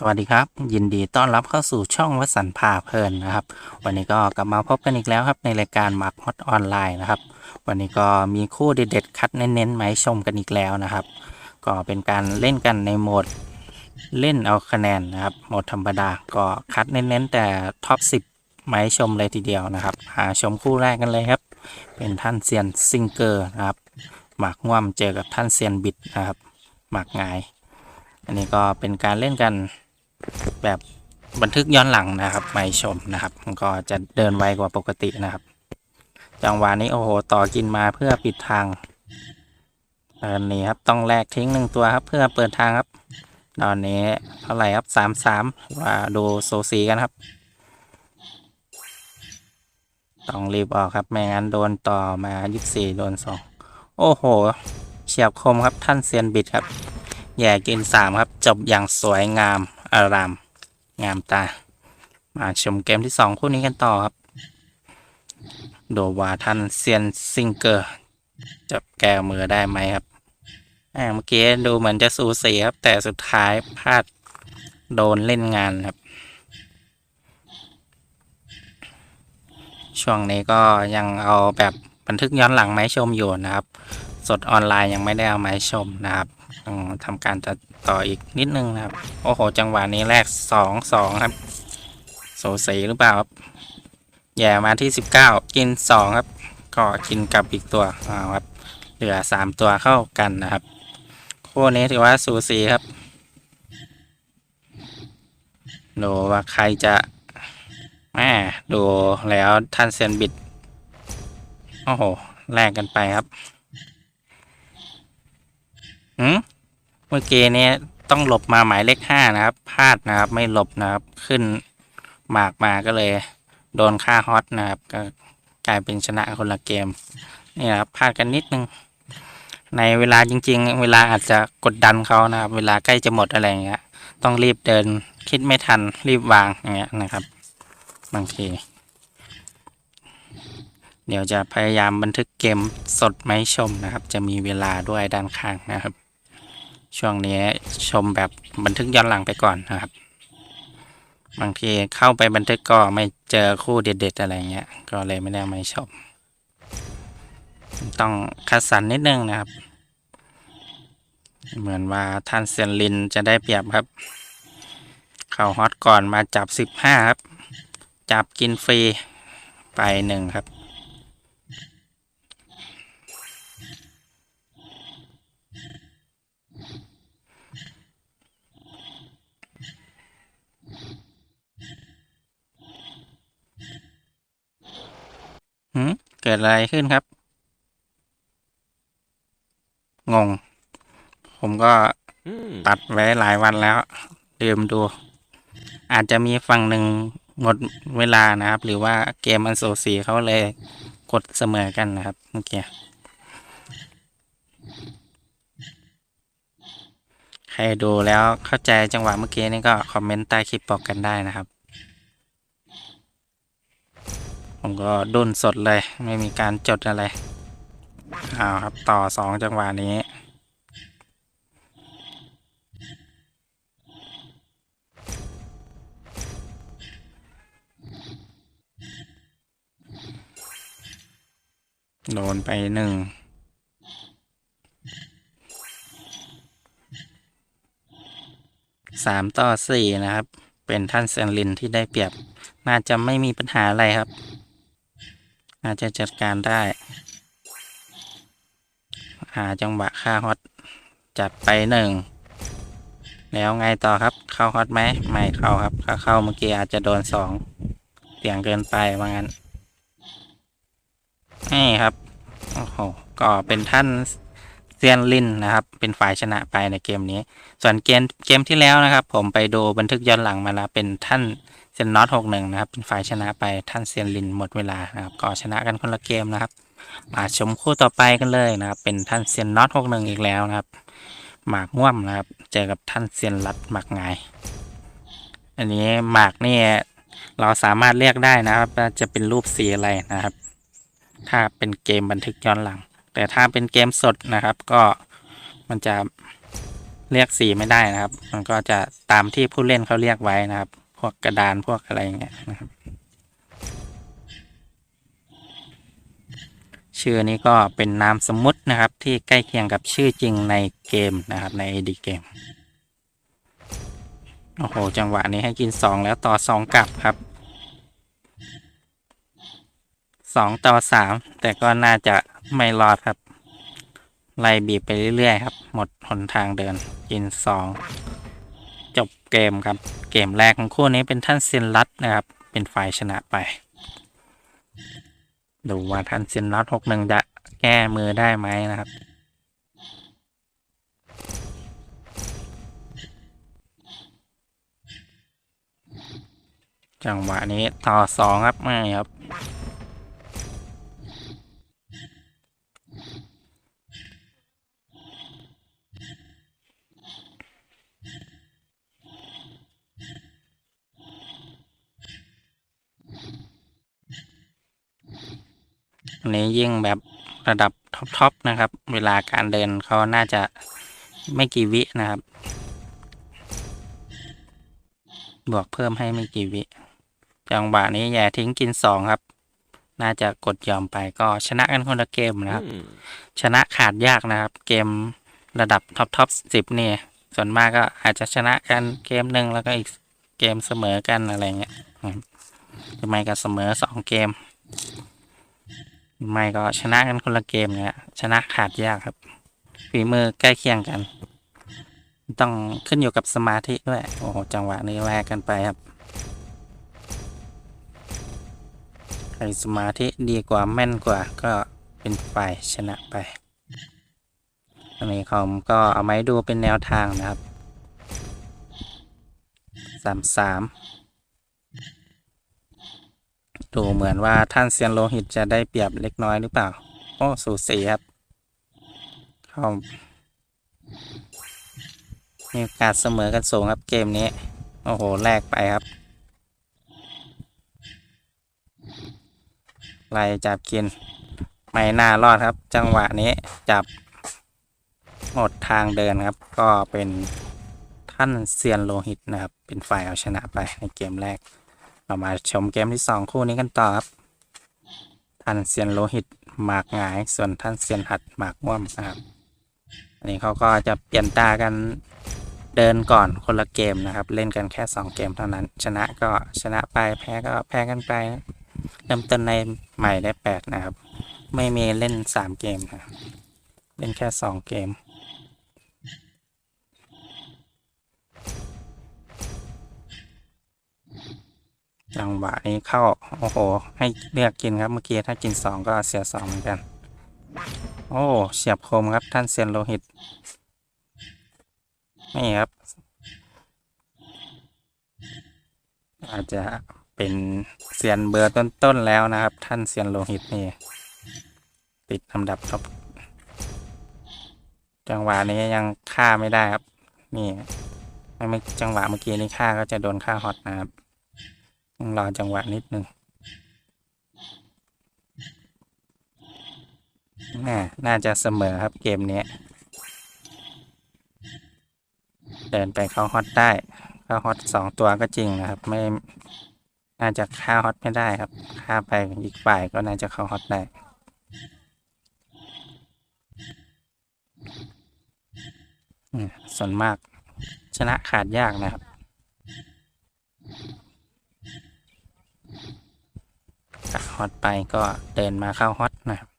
สวัสดีครับ ยินดีต้อนรับเข้าสู่ช่องวสันพาเพลินนะครับ วันนี้ก็กลับมาพบกันอีกแล้วครับในรายการหมักฮอตออนไลน์นะครับ วันนี้ก็มีคู่เด็ดๆคัดเน้นๆมาให้ชมกันอีกแล้วนะครับ ก็เป็นการเล่นกันในโหมดเล่นเอาคะแนนนะครับโหมดธรรมดาก็คัดเน้นๆแต่ท็อป 10มาให้ชมเลยทีเดียวนะครับ หาชมคู่แรกกันเลยครับ เป็นท่านเซียนซิงเกอร์นะครับหมากง่วมเจอกับท่านเซียนบิดนะครับหมากงาย อันนี้ก็เป็นการเล่นกัน แบบบันทึกย้อนหลังนะครับไม่ชมนะครับ มันก็จะเดินไวกว่าปกตินะครับ จังหวะนี้โอ้โหต่อกินมาเพื่อปิดทางตอนนี้ครับต้องแลกทิ้งหนึ่งตัวครับ เพื่อเปิดทางครับตอนนี้เท่าไหร่ครับสามสามว่าดูโซซีกันครับ ต้องรีบออกครับไม่งั้นโดนต่อมายี่สี่โดนสองโอ้โห เฉียบคมครับท่านเซียนบิดครับแย่กินสามครับ จบอย่างสวยงาม อาราม งามตา มาชมเกมที่สองคู่นี้กันต่อครับ โดวาทันเซียนซิงเกอร์จะแก้มือได้ไหมครับอ่าเมื่อกี้ดูเหมือนจะสูสีครับ แต่สุดท้ายพลาดโดนเล่นงานครับ ช่วงนี้ก็ยังเอาแบบบันทึกย้อนหลังมาให้ชมอยู่นะครับ สดออนไลน์ยังไม่ได้เอามาให้ชมนะครับต้องทำการตัด ต่ออีกนิดนึงนะครับ โอ้โห จังหวะนี้แรกสองสองครับโซสีหรือเปล่าครับแย่มาที่สิบเก้ากินสองครับ ก็กินกลับอีกตัวอ้าวครับ เหลือสามตัวเข้ากันนะครับ คู่นี้ถือว่าสูสีครับดูว่าใครจะแม่ดูแล้วท่านเซยนบิด โอ้โห แลกกันไปครับหืม เมื่อกี้นี้ต้องหลบมาหมายเลขห้านะครับพลาดนะครับไม่หลบนะครับขึ้นหมากมาก็เลย โดนค่าฮอตนะครับก็กลายเป็นชนะคนละเกมนี่นะครับพลาดกันนิดนึงในเวลาจริง ๆ เวลาอาจจะกดดันเขานะครับ เวลาใกล้จะหมดอะไรเงี้ย ต้องรีบเดินคิดไม่ทันรีบวางอย่างเงี้ยนะครับ บางทีเดี๋ยวจะพยายามบันทึกเกมสดมาให้ชมนะครับ จะมีเวลาด้วยด้านข้างนะครับ ช่วงนี้ชมแบบบันทึกย้อนหลังไปก่อนนะครับ บางทีเข้าไปบันทึกก็ไม่เจอคู่เด็ดๆอะไรเงี้ย ก็เลยไม่ได้มาชม ต้องคัดสรรนิดนึงนะครับ เหมือนว่าท่านเซนลินจะได้เปรียบครับ เข้าฮอตก่อนมาจับสิบห้าครับ จับกินฟรีไปหนึ่งครับ หืมเกิดอะไรขึ้นครับ งง ผมก็ Hmm. ตัดไว้หลายวันแล้วลืมดู อาจจะมีฝั่งหนึ่งหมดเวลานะครับ หรือว่าเกมมันโซสีเขาเลยกดเสมอกันนะครับเมื่อกี้ใครดูแล้วเข้าใจจังหวะเมื่อกี้นี่ก็คอมเมนต์ใต้คลิปบอกกันได้นะครับ ผมก็ดุนสดเลย ไม่มีการจดอะไรเอาครับต่อสองจังหวะนี้ โดนไปหนึ่งสามต่อสี่นะครับ เป็นท่านเซนลินที่ได้เปรียบ น่าจะไม่มีปัญหาอะไรครับ น่าจจะจัดการได้หาจังหวะค่าฮอตจัดไปหนึ่งแล้วไงต่อครับเข้าฮอตไหมไม่เข้าครับถ้าเข้าเมื่อกี้อาจจะโดนสองเสียงเกินไปว่างั้นนี่ครับโอ้โหก็เป็นท่านเซียนลินนะครับ เป็นฝ่ายชนะไปในเกมนี้ ส่วนเกมเกมที่แล้วนะครับ ผมไปดูบันทึกย้อนหลังมาแล้วเป็นท่าน เซียนน็อตหกหนึ่งนะครับ เป็นฝ่ายชนะไปท่านเซียนลินหมดเวลานะครับ ก็ชนะกันคนละเกมนะครับ มาชมคู่ต่อไปกันเลยนะครับ เป็นท่านเซียนน็อตหกหนึ่งอีกแล้วนะครับ หมากง่วมนะครับ เจอกับท่านเซียนรัดหมากงาย อันนี้หมากนี่เราสามารถเรียกได้นะครับว่าจะเป็นรูปสีอะไรนะครับ ถ้าเป็นเกมบันทึกย้อนหลัง แต่ถ้าเป็นเกมสดนะครับ ก็มันจะเรียกสีไม่ได้นะครับ มันก็จะตามที่ผู้เล่นเขาเรียกไว้นะครับ พวกกระดานพวกอะไรเงี้ยนะครับ ชื่อนี้ก็เป็นนามสมมุตินะครับ ที่ใกล้เคียงกับชื่อจริงในเกมนะครับใน AD เกมโอ้โห จังหวะนี้ให้กินสองแล้วต่อสองกลับครับสองต่อสามแต่ก็น่าจะไม่รอดครับ ไล่บีบไปเรื่อยๆครับ หมดหนทางเดิน กินสอง จบเกมครับ เกมแรกของคู่นี้เป็นท่านเซียนรัตนะครับ เป็นฝ่ายชนะไป ดูว่าท่านเซียนรัตหกหนึ่งจะแก้มือได้ไหมนะครับจังหวะนี้ต่อสองครับไม่ครับ นนี้ยิ่งแบบระดับท็อปๆนะครับ เวลาการเดินเขาน่าจะไม่กี่วินะครับ บวกเพิ่มให้ไม่กี่วิจังหวะนี้แย่ทิ้งกินสองครับ น่าจะกดยอมไปก็ชนะกันคนละเกมนะครับ ชนะขาดยากนะครับ เกมระดับท็อปท็อปสิบเนี่ย ส่วนมากก็อาจจะชนะกันเกมหนึ่งแล้วก็อีกเกมเสมอกันอะไรเงี้ยนะครับหรือไม่ก็เสมอสองเกม ไม่ก็ชนะกันคนละเกมเนี่ยชนะขาดยากครับ ฝีมือใกล้เคียงกัน ต้องขึ้นอยู่กับสมาธิด้วย โอ้โห จังหวะนี้แลกกันไปครับ ใครสมาธิดีกว่าแม่นกว่าก็เป็นฝ่ายชนะไปอันนี้ผมก็เอาไม้ดูเป็นแนวทางนะครับสามสาม ดูเหมือนว่าท่านเซียนโลหิตจะได้เปรียบเล็กน้อยหรือเปล่า โอ้สูสีครับเข้ามีโอกาสเสมอกันสูงครับเกมนี้ โอ้โห แลกไปครับไล่จับกิน ไม่น่ารอดครับ จังหวะนี้จับหมดทางเดินครับ ก็เป็นท่านเซียนโลหิตนะครับ เป็นฝ่ายเอาชนะไปในเกมแรก เรามาชมเกมที่สองคู่นี้กันต่อครับท่านเซียนโลหิตหมากหงาย ส่วนท่านเซียนหัดหมากม่วมนะครับอันนี้เขาก็จะเปลี่ยนตากันเดินก่อนคนละเกมนะครับ เล่นกันแค่สองเกมเท่านั้น ชนะก็ชนะไปแพ้ก็แพ้กันไปเริ่มต้นในใหม่ได้แปดนะครับ ไม่มีเล่นสามเกมนะเล่นแค่สองเกม จังหวะนี้เข้า โอ้โห ให้เลือกกินครับเมื่อกี้ถ้ากินสองก็เสียสองเหมือนกัน โอ้เฉียบคมครับท่านเซียนโลหิต นี่ครับ อาจจะเป็นเซียนเบอร์ต้นๆแล้วนะครับ ท่านเซียนโลหิตนี่ ติดอันดับท็อปจังหวะนี้ยังฆ่าไม่ได้ครับ นี่ไม่จังหวะเมื่อกี้นี้ฆ่าก็จะโดนฆ่าฮอตนะครับ ต้องรอจังหวะนิดนึงน่าน่าจะเสมอครับเกมนี้ เดินไปเข้าฮอตได้ เข้าฮอตสองตัวก็จริงนะครับ ไม่ น่าจะฆ่าฮอตไม่ได้ครับฆ่าไปอีกฝ่ายก็น่าจะเข้าฮอตได้ส่วนมากชนะขาดยากนะครับ จากฮอตไปก็เดินมาเข้าฮอตนะครับ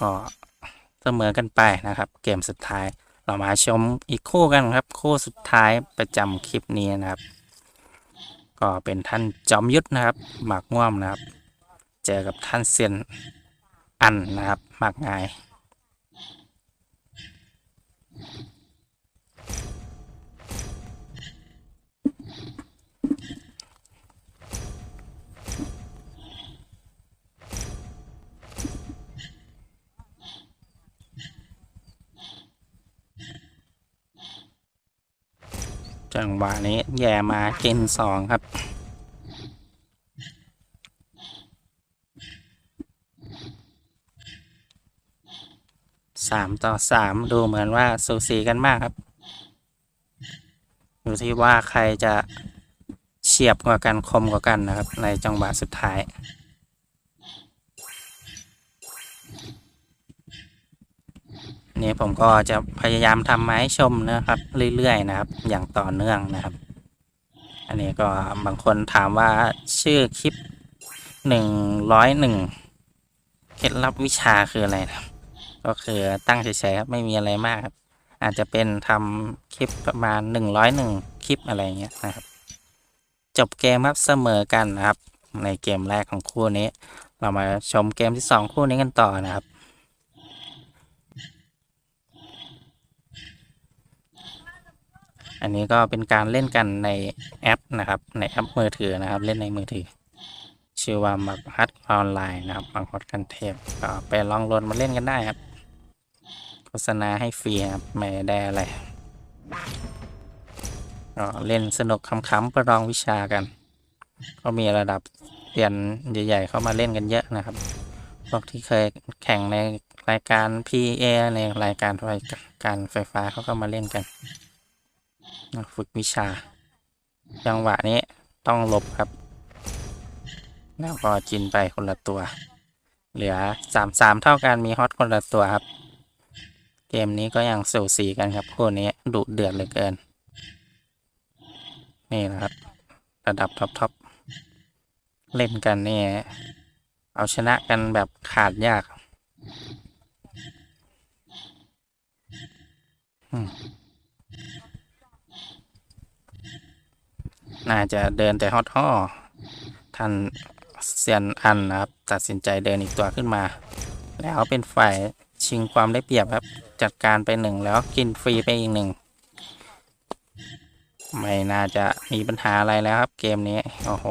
ก็เสมอกันไปนะครับ เกมสุดท้ายเรามาชมอีกคู่กันครับ คู่สุดท้ายประจำคลิปนี้นะครับ ก็เป็นท่านจอมยุทธนะครับ หมากม่วมนะครับ เจอกับท่านเซียนอันนะครับ หมากงาย จังหวะนี้แย่มาเกินสองครับสสามต่อสามดูเหมือนว่าสูสีกันมากครับ อยู่ที่ว่าใครจะเฉียบกว่ากันคมกว่ากันนะครับ ในจังหวะสุดท้าย นี่ผมก็จะพยายามทำมาให้ชมนะครับ เรื่อยๆนะครับ อย่างต่อเนื่องนะครับ อันนี้ก็บางคนถามว่าชื่อคลิปหนึ่งร้อยหนึ่งเคล็ดลับวิชาคืออะไรนะก็คือตั้งเฉยๆครับไม่มีอะไรมากครับ อาจจะเป็นทำคลิปประมาณหนึ่งร้อยหนึ่งคลิปอะไรเงี้ยนะครับ จบเกมครับเสมอกันนะครับ ในเกมแรกของคู่นี้ เรามาชมเกมที่สองคู่นี้กันต่อนะครับ อันนี้ก็เป็นการเล่นกันในแอปนะครับในแอปมือถือนะครับ เล่นในมือถือ ชื่อว่ามักฮัดออนไลน์นะครับมักฮัดกันเทพก็ไปลองโหลดมาเล่นกันได้ครับ โฆษณาให้ฟรีครับไม่ได้อะไรก็เล่นสนุกขำๆประลองวิชากัน ก็มีระดับเรียนใหญ่ๆเข้ามาเล่นกันเยอะนะครับพวกที่เคยแข่งในรายการ PA ในรายการรายการไฟฟ้าเขาก็มาเล่นกัน ฝึกวิชา จังหวะนี้ต้องหลบครับ แล้วก็จินไปคนละตัว เหลือสามสามเท่ากันมีฮอตคนละตัวครับ เกมนี้ก็ยังสูสีกันครับคู่นี้ดุเดือดเหลือเกิน นี่นะครับ ระดับท็อปทอปเล่นกันนี่เอาชนะกันแบบขาดยาก อืม น่าจะเดินแต่ฮอตฮ่อท่านเซียนอันนะครับ ตัดสินใจเดินอีกตัวขึ้นมา แล้วเป็นฝ่ายชิงความได้เปรียบครับ จัดการไปหนึ่งแล้วกินฟรีไปอีกหนึ่งไม่น่าจะมีปัญหาอะไรแล้วครับเกมนี้ โอ้โห